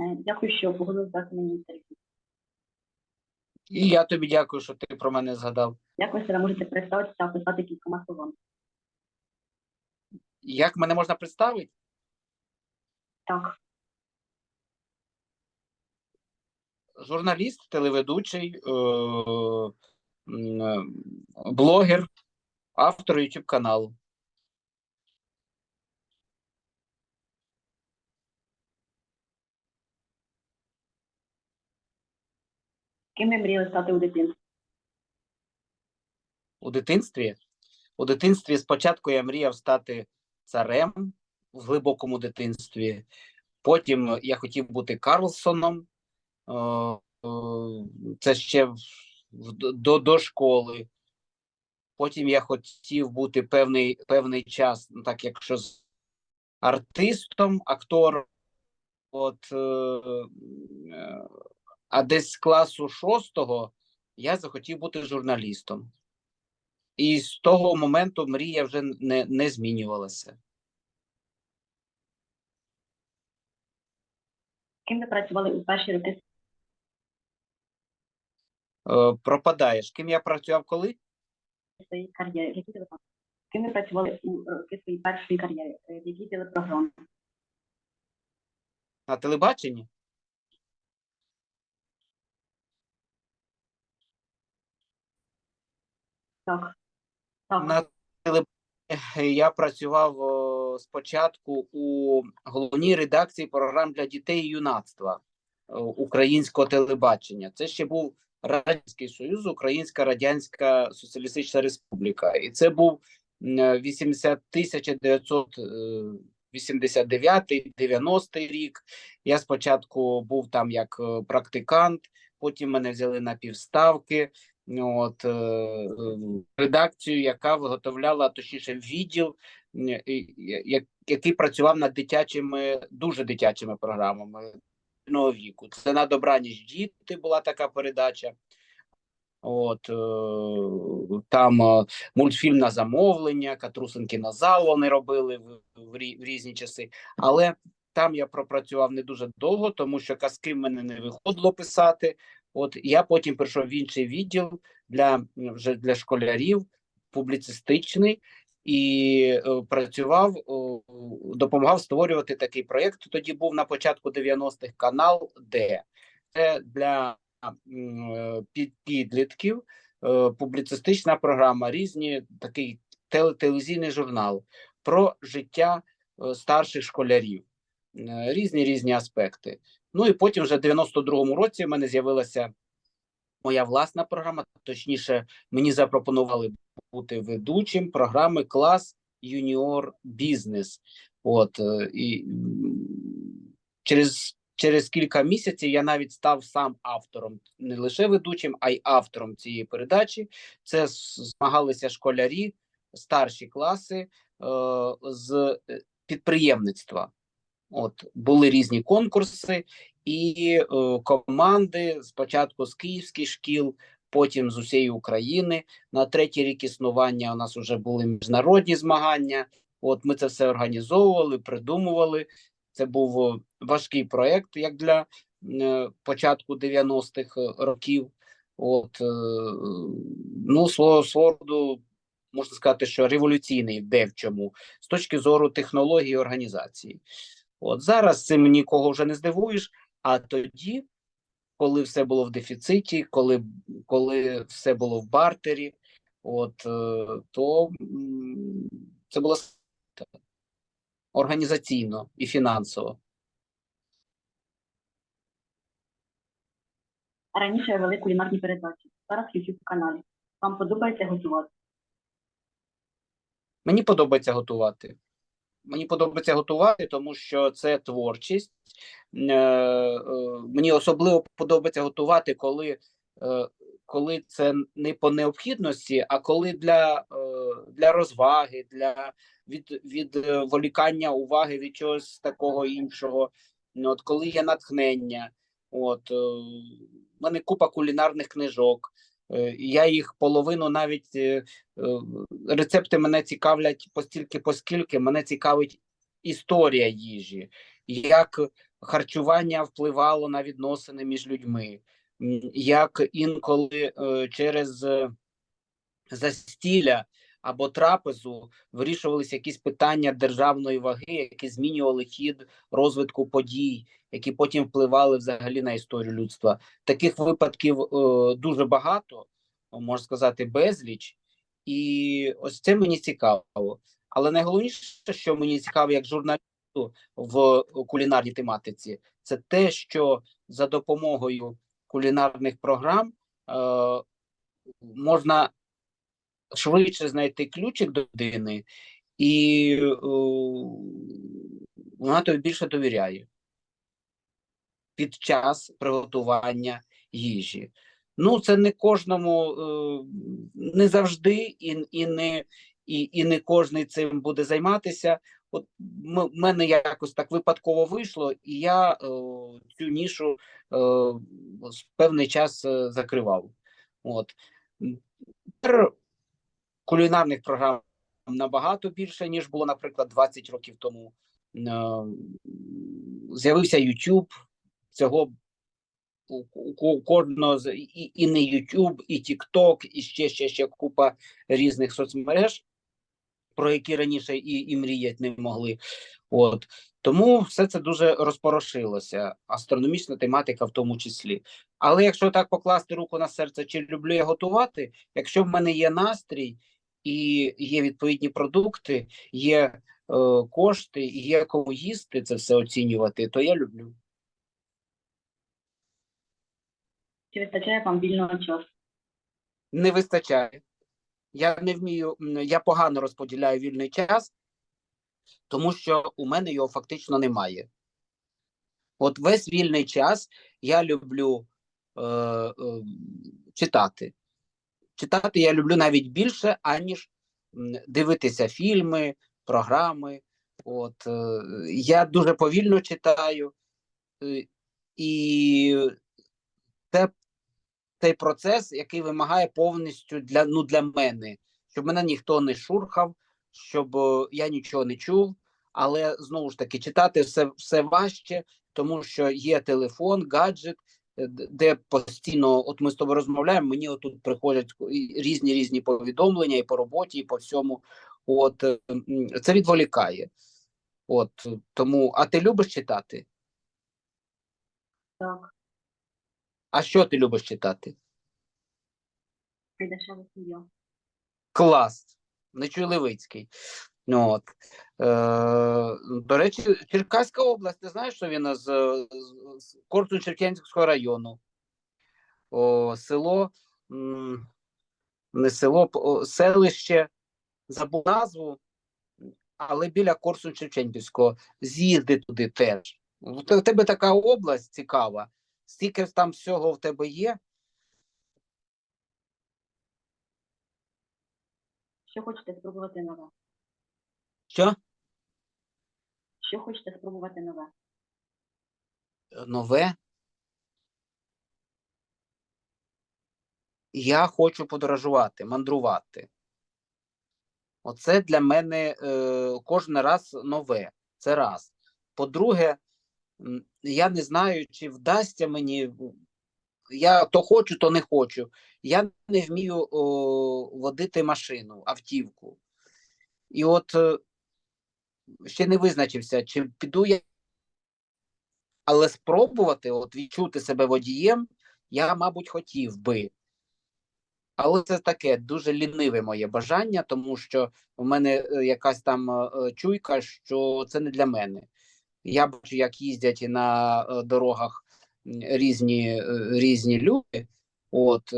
Е, Дякую, що погодилися дати мені інтерв'ю. І я тобі дякую, що ти про мене згадав. Дякую, що ви можете представитися та описати кількома словами. Як мене можна представити? Так, Журналіст, телеведучий, е, е, блогер, автор YouTube каналу. Ким ви мріяли стати у дитинстві? У дитинстві. У дитинстві спочатку я мріяв стати царем в глибокому дитинстві. Потім я хотів бути Карлсоном. Це ще до, до школи. Потім я хотів бути певний, певний час, ну, так якщо з артистом, актором. От, е, е, а десь з класу шостого я захотів бути журналістом. І з того моменту мрія вже не, не змінювалася. Ким ви працювали у перші роки? Е, пропадаєш. Ким я працював коли? Які телефони? Ким ви працювали у роки своєї першої кар'єри? Е, В якій телепрограмі? На телебаченні? Так. Так. На я працював спочатку у головній редакції програм для дітей і юнацтва е, українського телебачення. Це ще був Радянський Союз, Українська Радянська Соціалістична Республіка. І це був м, 80 1989 90 рік. Я спочатку був там як е, практикант, потім мене взяли на півставки. От е, е, редакцію, яка виготовляла точніше відділ, який працював над дитячими, дуже дитячими програмами віку. Це на добраніч діти була така передача. От е, там мультфільм на замовлення, Катрусинки на зал вони робили в різні часи. Але там я пропрацював не дуже довго, тому що казки в мене не виходило писати. От я потім прийшов в інший відділ для вже для школярів, публіцистичний, і е, працював, о, допомагав створювати такий проєкт. Тоді був на початку 90-х канал Д. Це для е, під- підлітків е, публіцистична програма, різні такий теле- телевізійний журнал про життя е, старших школярів, Е, різні різні аспекти. Ну і потім, вже в 92-му році, в мене з'явилася моя власна програма. Точніше, мені запропонували бути ведучим програми клас юніор бізнес. От е, і через, через кілька місяців я навіть став сам автором, не лише ведучим, а й автором цієї передачі. Це змагалися школярі, старші класи е, з е, підприємництва. От були різні конкурси, і е, команди спочатку з київських шкіл, потім з усієї України. На третій рік існування у нас вже були міжнародні змагання. От ми це все організовували, придумували. Це був е, важкий проєкт, як для е, початку 90-х років. От, е, ну, свого свого можна сказати, що революційний де в чому, з точки зору технології організації. От зараз цим нікого вже не здивуєш. А тоді, коли все було в дефіциті, коли, коли все було в бартері, от е, то це було організаційно і фінансово. Раніше ви вели кулінарні передачі. Зараз в YouTube каналі. Вам подобається готувати? Мені подобається готувати. Мені подобається готувати, тому що це творчість. Е, е, Мені особливо подобається готувати, коли, е, коли це не по необхідності, а коли для, для розваги, для від, відволікання уваги від чогось такого іншого. Ну, От коли є натхнення, от в мене купа кулінарних книжок. Е, Я їх половину навіть е, е, рецепти мене цікавлять постільки, поскільки мене цікавить історія їжі. як харчування впливало на відносини між людьми, як інколи через Застіля. Або трапезу вирішувалися якісь питання державної ваги, які змінювали хід розвитку подій, які потім впливали взагалі на історію людства. Таких випадків е, дуже багато, можна сказати, безліч. І ось це мені цікаво. Але найголовніше, що мені цікаво, як журналісту в кулінарній тематиці, це те, що за допомогою кулінарних програм е, можна швидше знайти ключик до людини, і е, вона тобі більше довіряє під час приготування їжі. Ну, це не кожному, е, не завжди, і, і, не, і, і не кожний цим буде займатися. От в мене якось так випадково вийшло, і я е, цю нішу з певний час закривав. От. Тепер кулінарних програм набагато більше, ніж було, наприклад, 20 років тому. Е, З'явився YouTube, цього кожного і, і не YouTube, і TikTok, і ще, ще, ще купа різних соцмереж, про які раніше і, і мріяти не могли. От тому все це дуже розпорошилося, астрономічна тематика в тому числі. Але якщо так покласти руку на серце, чи люблю я готувати, якщо в мене є настрій і є відповідні продукти, є е, кошти, є кому їсти це все оцінювати, то я люблю. Чи вистачає вам вільного часу? не вистачає. Я не вмію, я погано розподіляю вільний час, тому що у мене його фактично немає. От весь вільний час я люблю е, е, читати. Читати я люблю навіть більше, аніж дивитися фільми, програми. От, е, я дуже повільно читаю, е, і це цей процес, який вимагає повністю для, ну, для мене, щоб мене ніхто не шурхав, щоб е, я нічого не чув. Але знову ж таки, читати все, все важче, тому що є телефон, гаджет, де постійно, от ми з тобою розмовляємо, мені отут приходять різні різні повідомлення і по роботі, і по всьому. От це відволікає. От тому, а ти любиш читати? Так, А що ти любиш читати? Клас. Нечуй Левицький. Ну, От. Е, до речі, Черкаська область, ти знаєш, що він з, з, корсунь шевченківського району. О, село, не село, селище, забув назву, але біля корсунь шевченківського. З'їзди туди теж. У тебе така область цікава. Стільки там всього в тебе є. Що хочете спробувати нове? Що? Що хочете спробувати нове? нове. Я хочу подорожувати, мандрувати. Оце для мене е, кожен раз нове. Це раз. По-друге, я не знаю, чи вдасться мені. Я то хочу, то не хочу. Я не вмію о, водити машину, автівку. І от е, ще не визначився, чи піду я але спробувати от відчути себе водієм я, мабуть, хотів би. Але це таке дуже ліниве моє бажання, тому що в мене е, якась там е, е, чуйка, що це не для мене. Я бачу, як їздять на дорогах різні, різні люди. От,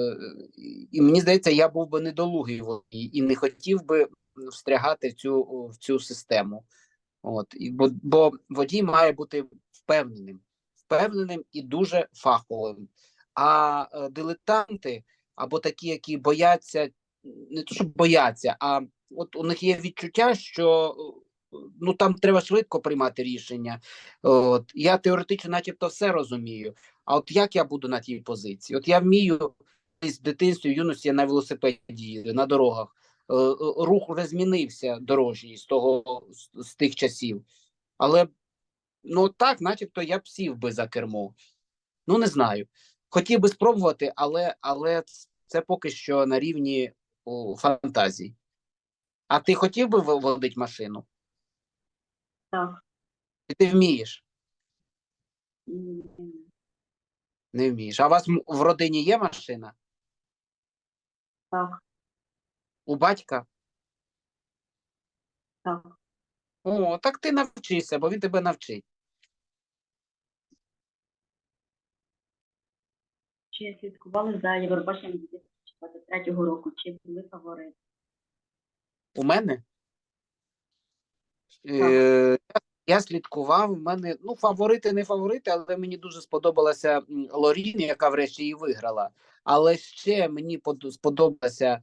і мені здається, я був би недолугий і не хотів би встрягати в цю, в цю систему. От, і, бо, бо водій має бути впевненим, впевненим і дуже фаховим. А е, дилетанти або такі, які бояться, не то, що бояться, а от у них є відчуття, що е, ну там треба швидко приймати рішення. От я теоретично, начебто, все розумію. А от як я буду на тій позиції? От я вмію з дитинстві, в юності на велосипеді на дорогах. Е, е, Рух вже змінився дорожній з того з, з тих часів. Але Ну так, начебто я б сів би за кермо. Ну не знаю. Хотів би спробувати, але, але це поки що на рівні о, фантазій. А ти хотів би водити машину? Так. Чи Ти вмієш? Не вмієш. А у вас в родині є машина? Так, У батька? так. О, так ти навчися, бо він тебе навчить. Чи слідкували за Євробаченням 2023 року? Чи були фаворити? У мене? Е, я слідкував, в мене ну, фаворити, не фаворити, але мені дуже сподобалася м, Лорін, яка врешті і виграла. Але ще мені под- сподобалася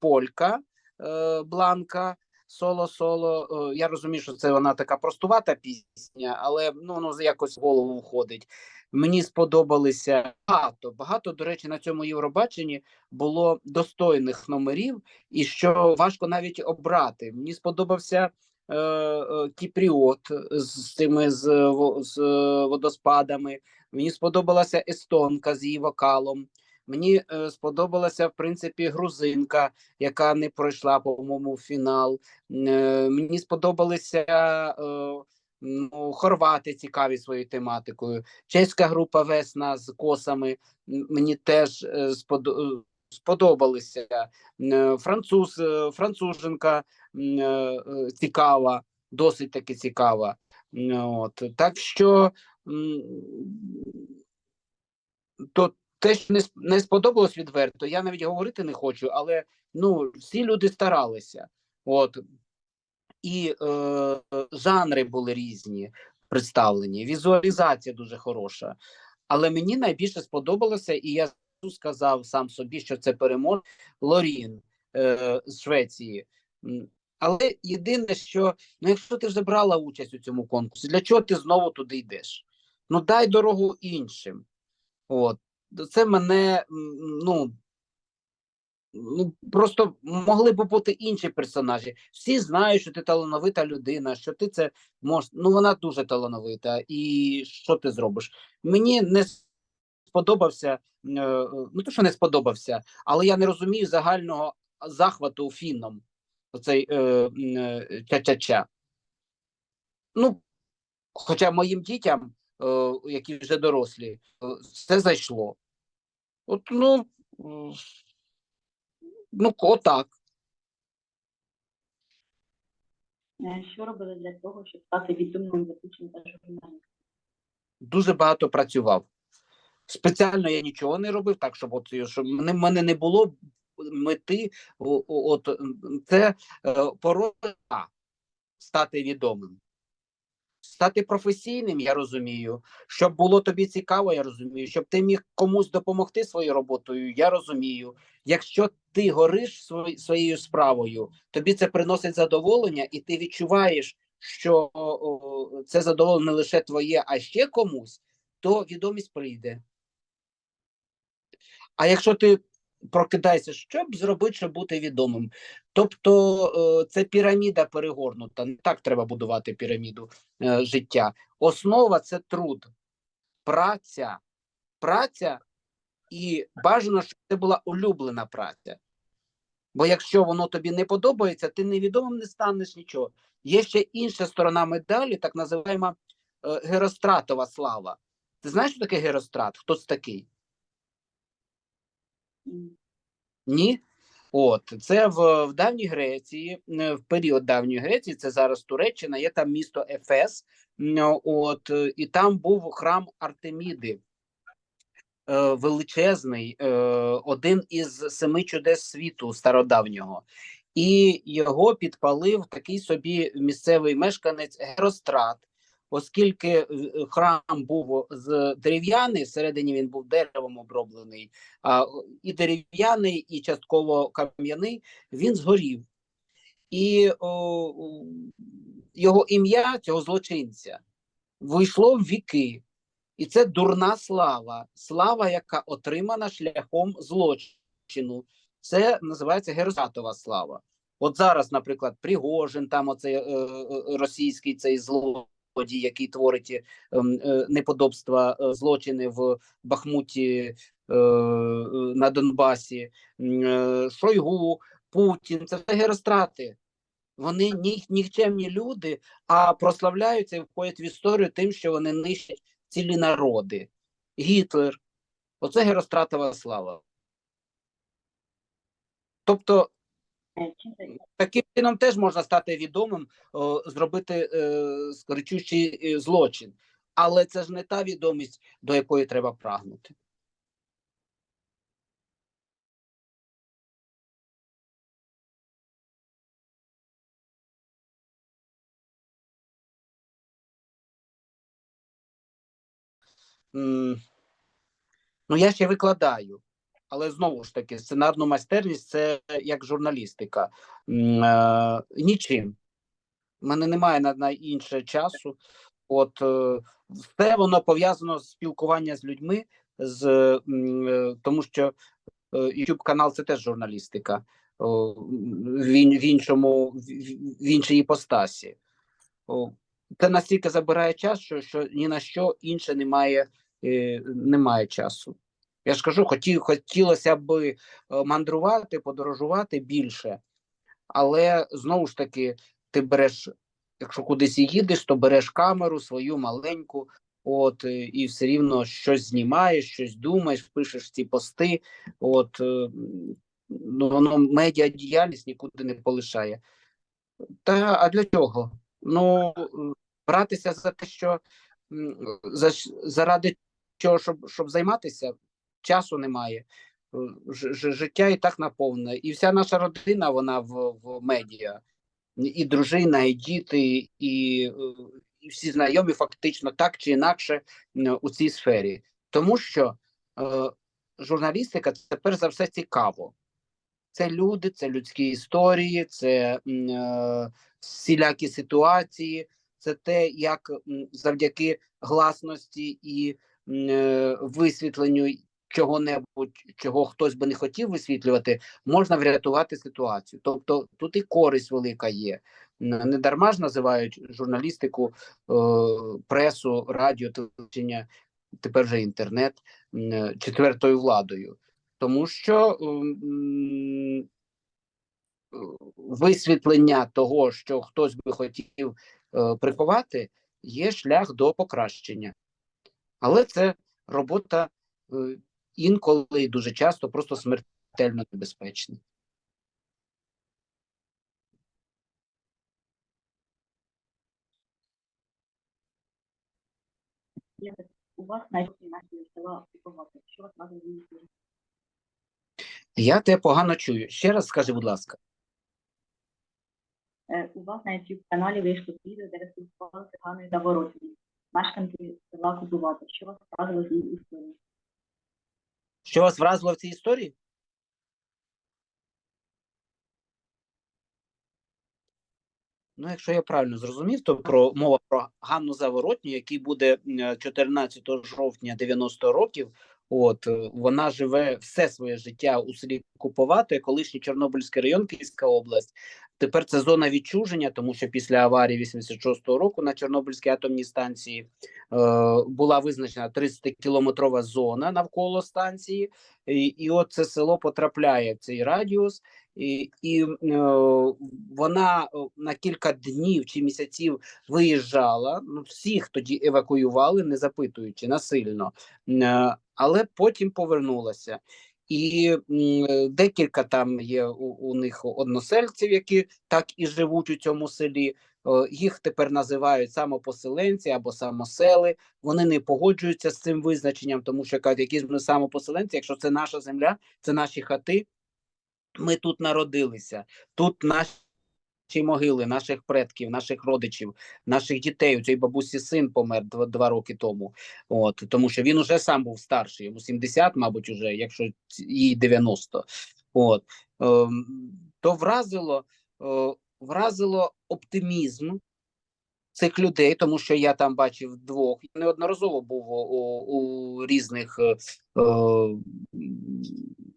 Полька е, Бланка. Соло, соло. Е, Я розумію, що це вона така простувата пісня, але ну, ну якось в голову входить. Мені сподобалися багато. Багато, до речі, на цьому Євробаченні було достойних номерів, і що важко навіть обрати. Мені сподобався е, е, Кіпріот з цими з, з е, водоспадами. Мені сподобалася Естонка з її вокалом. Мені е, сподобалася в принципі грузинка, яка не пройшла, по-моєму, фінал. Е, мені сподобалися е, ну, хорвати цікаві своєю тематикою. Чеська група Весна з косами мені теж е, сподо- е, сподобалися. Е, Француз, е, француженка цікава, досить таки цікава. От. Так що то те, що не, не сподобалось відверто, я навіть говорити не хочу, але ну, всі люди старалися. От. І е, жанри були різні представлені, візуалізація дуже хороша. Але мені найбільше сподобалося, і я сказав сам собі, що це переможе Лорін е, з Швеції. Але єдине, що ну, якщо ти вже брала участь у цьому конкурсі, для чого ти знову туди йдеш? Ну дай дорогу іншим. От це мене ну. Ну, просто могли б бути інші персонажі. Всі знають, що ти талановита людина, що ти це можеш. Ну, вона дуже талановита. І що ти зробиш? Мені не сподобався, е, ну то, що не сподобався, але я не розумію загального захвату фіном. Оцей е, е, ча-ча-ча. Ну, хоча моїм дітям, які вже дорослі, е, це зайшло. От, ну, ну, отак. Е, Що робили для того, щоб стати відомим ведучим та журналістом? дуже багато працював. Спеціально я нічого не робив, так щоб от щоб мене, мене не було мети. От це е, порода стати відомим. Стати професійним, я розумію. Щоб було тобі цікаво, я розумію. Щоб ти міг комусь допомогти своєю роботою, я розумію. Якщо ти гориш своєю справою, тобі це приносить задоволення, і ти відчуваєш, що це задоволення не лише твоє, а ще комусь, то відомість прийде. А якщо ти прокидаєшся, що б зробити, щоб бути відомим? Тобто е, це піраміда перегорнута. Не так треба будувати піраміду е, життя. Основа це труд, праця, праця і бажано, щоб це була улюблена праця. Бо якщо воно тобі не подобається, ти невідомим не станеш нічого. Є ще інша сторона медалі, так називаємо е, геростратова слава. Ти знаєш, що таке герострат? Хто це такий? Ні. От це в, в давній Греції, в період давньої Греції, це зараз Туреччина, є там місто Ефес. От і там був храм Артеміди. е, Величезний, е, один із семи чудес світу стародавнього, і його підпалив такий собі місцевий мешканець Герострат, оскільки е, храм був з дерев'яний, всередині він був деревом оброблений, а і дерев'яний, і частково кам'яний, він згорів. І о, його ім'я, цього злочинця, вийшло в віки. І це дурна слава, слава, яка отримана шляхом злочину. Це називається геросатова слава. От зараз, наприклад, Пригожин, там оцей е, е, російський цей зло злодій, який творить е, ем, е, неподобства, е, злочини в Бахмуті на Донбасі, Шойгу, Путін це все герострати. Вони ні, нікчемні люди, а прославляються і входять в історію тим, що вони нищать цілі народи. Гітлер. Оце геростратова слава. Тобто, таким чином теж можна стати відомим, зробити е, е, злочин. Але це ж не та відомість, до якої треба прагнути. Ну, я ще викладаю, але знову ж таки, сценарну майстерність це як журналістика. Е, Нічим. У мене немає на, на інше часу. От е, все воно пов'язано з спілкування з людьми, з, е, тому що YouTube канал це теж журналістика о, в, ін- в іншому, в, іншій іпостасі. Це настільки забирає час, що, що ні на що інше немає, немає часу. Я ж кажу, хотів, хотілося б е, мандрувати, подорожувати більше, але знову ж таки, ти береш, якщо кудись їдеш, то береш камеру свою маленьку, от е, і все рівно щось знімаєш, щось думаєш, пишеш ці пости. От е, ну, воно медіа діяльність нікуди не полишає. Та а для чого? Ну братися за те, що за, заради чого, щоб, щоб займатися, часу немає. Е, ж- Життя і так наповнене. І вся наша родина, вона в, в медіа. І дружина, і діти, і, е, і всі знайомі фактично так чи інакше у цій сфері. Тому що е, журналістика це перш за все цікаво. Це люди, це людські історії, це е, всілякі ситуації, це те, як завдяки гласності і е, висвітленню чого-небудь, чого хтось би не хотів висвітлювати, можна врятувати ситуацію. Тобто тут і користь велика є. Не дарма ж називають журналістику, е, пресу, радіо, телебачення, тепер вже інтернет четвертою владою. Тому що е, висвітлення того, що хтось би хотів е, приховати, є шлях до покращення. Але це робота е, інколи і дуже часто просто смертельно у вас служить? Я тебе погано чую. Ще раз скажи, будь ласка. Е, У вас на YouTube каналі вийшло відео, де з Ганною Заворотною, мешканки села Купувати. Що вас вразило з її історії? Що вас вразило в цій історії? Ну, якщо я правильно зрозумів, то про мова про Ганну Заворотню, який буде м, 14 жовтня 90 років. От е, вона живе все своє життя у селі купувати. колишній Чорнобильський район, Київська область. Тепер це зона відчуження, тому що після аварії 86-го року на Чорнобильській атомній станції е, була визначена 30-кілометрова зона навколо станції, і, і от це село потрапляє в цей радіус, і, і е, вона е, на кілька днів чи місяців виїжджала. Ну, всіх тоді евакуювали, не запитуючи насильно, Е, але потім повернулася. І декілька там є у, у них односельців, які так і живуть у цьому селі. Їх тепер називають самопоселенці або самосели. Вони не погоджуються з цим визначенням, тому що кажуть, які ж ми самопоселенці, якщо це наша земля, це наші хати. Ми тут народилися, тут наші могили, наших предків, наших родичів, наших дітей. У цій бабусі син помер два, два роки тому. От тому, що він уже сам був старший, йому 70, мабуть, уже, якщо їй 90. От ем, то вразило, е, вразило оптимізм цих людей, тому що я там бачив двох. Неодноразово був у, у, різних е,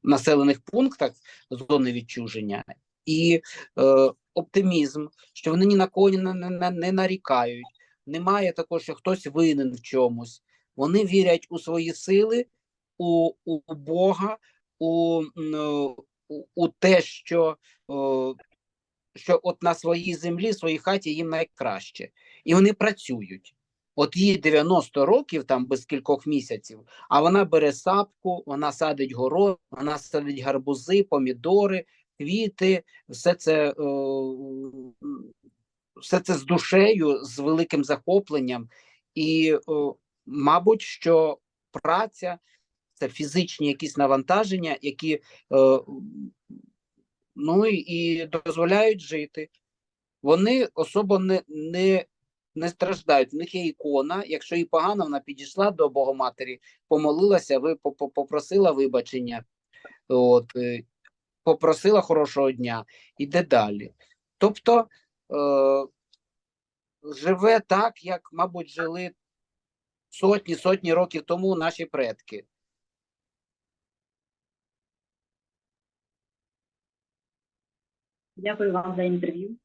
населених пунктах зони відчуження, і е, оптимізм, що вони ні на кого не, не, не нарікають, немає такого, що хтось винен в чомусь. Вони вірять у свої сили, у, у Бога, у, е, у, у те, що, о, що от на своїй землі, своїй хаті їм найкраще. І вони працюють. От їй 90 років, там без кількох місяців, а вона бере сапку, вона садить город, вона садить гарбузи, помідори, квіти, все це, е, м, все це з душею, з великим захопленням. І, е, мабуть, що праця це фізичні якісь навантаження, які е, ну і дозволяють жити. Вони особо не, не, не страждають. В них є ікона. Якщо їй погано, вона підійшла до Богоматері, помолилася, ви по- по- попросила вибачення, от, е, попросила хорошого дня, іде далі. Тобто е, живе так, як, мабуть, жили сотні сотні років тому наші предки. Дякую вам за інтерв'ю.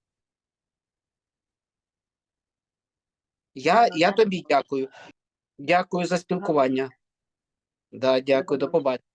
Я, я тобі дякую. Дякую за спілкування. Да, дякую, до побачення.